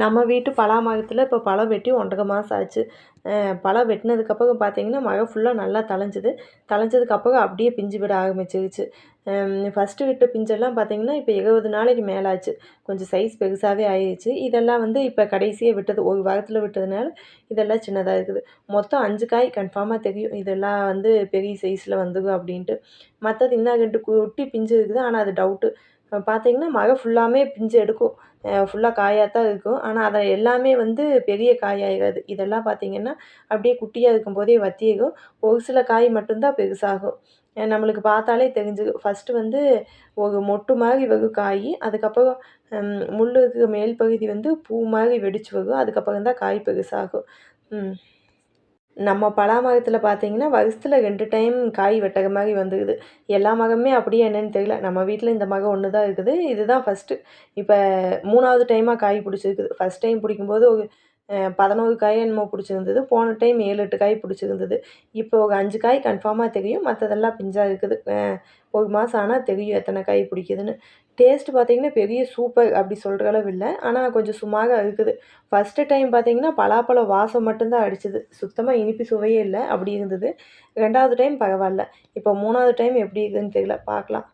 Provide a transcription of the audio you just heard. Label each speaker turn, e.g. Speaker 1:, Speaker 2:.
Speaker 1: நம்ம வீட்டு பலா மரத்தில் இப்போ பழம் வெட்டி ஒன்றரை மாதம் ஆச்சு. பழம் வெட்டினதுக்கப்புறம் பார்த்தீங்கன்னா மரம் ஃபுல்லாக நல்லா தளைஞ்சிது தழைஞ்சதுக்கப்புறம் அப்படியே பிஞ்சு விட ஆரம்பிச்சிருச்சு. ஃபஸ்ட்டு விட்ட பிஞ்செல்லாம் பார்த்திங்கன்னா இப்போ இருபது நாளைக்கு மேலே ஆச்சு. கொஞ்சம் சைஸ் பெருசாகவே ஆயிடுச்சு இதெல்லாம் வந்து இப்போ கடைசியாக விட்டது ஒரு வாரத்தில் விட்டதுனால இதெல்லாம் சின்னதாக இருக்குது. மொத்தம் அஞ்சு காய் கன்ஃபார்மாக தெரியும். இதெல்லாம் வந்து பெரிய சைஸில் வந்துடும் அப்படின்ட்டு. மற்றது இன்னும் ரெண்டு குட்டி பிஞ்சு இருக்குது. ஆனால் அது டவுட்டு பார்த்தீங்கன்னா மரம் ஃபுல்லாமே பிஞ்சு எடுக்கும். ஃபுல்லாக காயாக தான் இருக்கும். ஆனால் அதை எல்லாமே வந்து பெரிய காயாகாது இதெல்லாம் பார்த்திங்கன்னா அப்படியே குட்டியாக இருக்கும்போதே வற்றிடும் ஒரு சில காய் மட்டும்தான் பெருசாகும். நம்மளுக்கு பார்த்தாலே தெரிஞ்சிடும் ஃபஸ்ட்டு வந்து ஒரு மொட்டு மாதிரி வரும் காய் அதுக்கப்புறம் முள் இருக்கிற மேல் பகுதி வந்து பூ மாதிரி வெடிச்சு வரும். அதுக்கப்புறம் தான் காய் பெருசாகும். நம்ம பலா மரத்தில் பார்த்தீங்கன்னா வருஷத்தில் ரெண்டு டைம் காய் வெட்டுற மாதிரி வந்துடுது எல்லா மரமுமே அப்படியே என்னன்னு தெரியல. நம்ம வீட்டில் இந்த மரம் ஒன்று தான் இருக்குது. இதுதான் ஃபஸ்ட்டு இப்போ மூணாவது டைமாக காய் பிடிச்சிருக்குது. ஃபஸ்ட் டைம் பிடிக்கும்போது ஒரு பதினோரு காய் என்னமோ பிடிச்சிருந்தது. போன டைம் ஏழு எட்டு காய் பிடிச்சிருந்தது. இப்போ ஒரு அஞ்சு காய் கன்ஃபார்மாக தெரியும். மற்றதெல்லாம் பிஞ்சாக இருக்குது. ஒரு மாதம் ஆனால் தெரியும் எத்தனை காய் பிடிக்குதுன்னு. டேஸ்ட்டு பார்த்தீங்கன்னா பெரிய சூப்பர் அப்படி சொல்கிற அளவு இல்லை. ஆனால் கொஞ்சம் சுமாராக இருக்குது. ஃபஸ்ட்டு டைம் பார்த்தீங்கன்னா பலாப்பழ வாசம் மட்டும்தான் அடிச்சுது. சுத்தமாக இனிப்பு சுவையே இல்லை. அப்படி இருந்தது. ரெண்டாவது டைம் பரவாயில்ல. இப்போ மூணாவது டைம் எப்படி இருக்குதுன்னு தெரியல. பார்க்கலாம்.